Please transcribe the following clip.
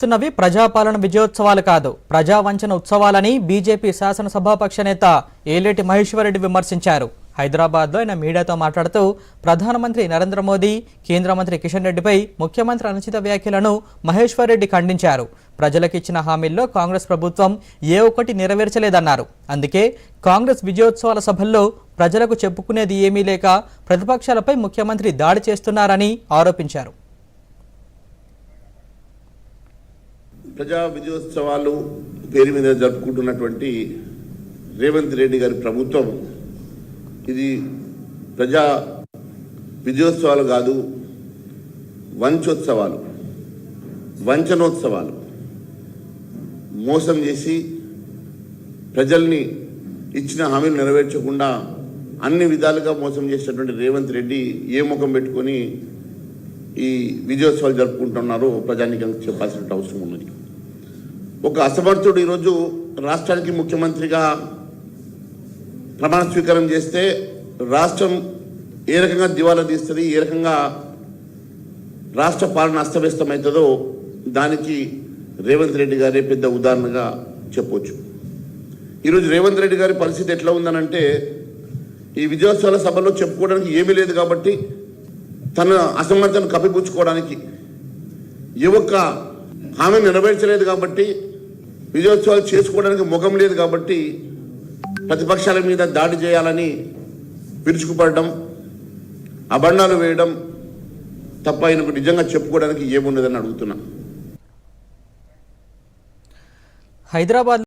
చేస్తున్నవి ప్రజాపాలన విజయోత్సవాలు కాదు ప్రజా వంచన ఉత్సవాలని బీజేపీ శాసనసభాపక్ష నేత ఏలేటి మహేశ్వరరెడ్డి విమర్శించారు. హైదరాబాద్లో ఆయన మీడియాతో మాట్లాడుతూ ప్రధానమంత్రి నరేంద్ర మోదీ కేంద్ర మంత్రి కిషన్ రెడ్డిపై ముఖ్యమంత్రి అనుచిత వ్యాఖ్యలను మహేశ్వరరెడ్డి ఖండించారు. ప్రజలకిచ్చిన హామీల్లో కాంగ్రెస్ ప్రభుత్వం ఏ ఒక్కటి నెరవేర్చలేదన్నారు. అందుకే కాంగ్రెస్ విజయోత్సవాల సభల్లో ప్రజలకు చెప్పుకునేది ఏమీ లేక ప్రతిపక్షాలపై ముఖ్యమంత్రి దాడి చేస్తున్నారని ఆరోపించారు. ప్రజా విజయోత్సవాలు పేరు మీద జరుపుకుంటున్నటువంటి రేవంత్ రెడ్డి గారి ప్రభుత్వం ఇది ప్రజా విజయోత్సవాలు కాదు వంచోత్సవాలు వంచనోత్సవాలు. మోసం చేసి ప్రజల్ని ఇచ్చిన హామీలు నెరవేర్చకుండా అన్ని విధాలుగా మోసం చేసినటువంటి రేవంత్ రెడ్డి ఏ ముఖం పెట్టుకొని ఈ విజయోత్సవాలు జరుపుకుంటున్నారో ప్రజానికి చెప్పాల్సిన అవసరం ఉన్నది. ఒక అసమర్థుడు ఈరోజు రాష్ట్రానికి ముఖ్యమంత్రిగా ప్రమాణ స్వీకారం చేస్తే రాష్ట్రం ఏ రకంగా దివాలా తీస్తుంది ఏ రకంగా రాష్ట్ర పాలన అస్తవ్యస్తమవుతుందో దానికి రేవంత్ రెడ్డి గారే పెద్ద ఉదాహరణగా చెప్పవచ్చు ఈరోజు రేవంత్ రెడ్డి గారి పరిస్థితి ఎట్లా ఉందనంటే ఈ విజయోత్సవాల సభలో చెప్పుకోవడానికి ఏమీ లేదు కాబట్టి తన అసమర్థను కప్పిపుచ్చుకోవడానికి యువక హామీ నెరవేర్చలేదు కాబట్టి విజయోత్సవాలు చేసుకోవడానికి ముఖం లేదు కాబట్టి ప్రతిపక్షాల మీద దాడి చేయాలని విరుచుకుపడడం అభరణాలు వేయడం తప్ప ఆయనకు నిజంగా చెప్పుకోవడానికి ఏమున్నదని అడుగుతున్నా. హైదరాబాద్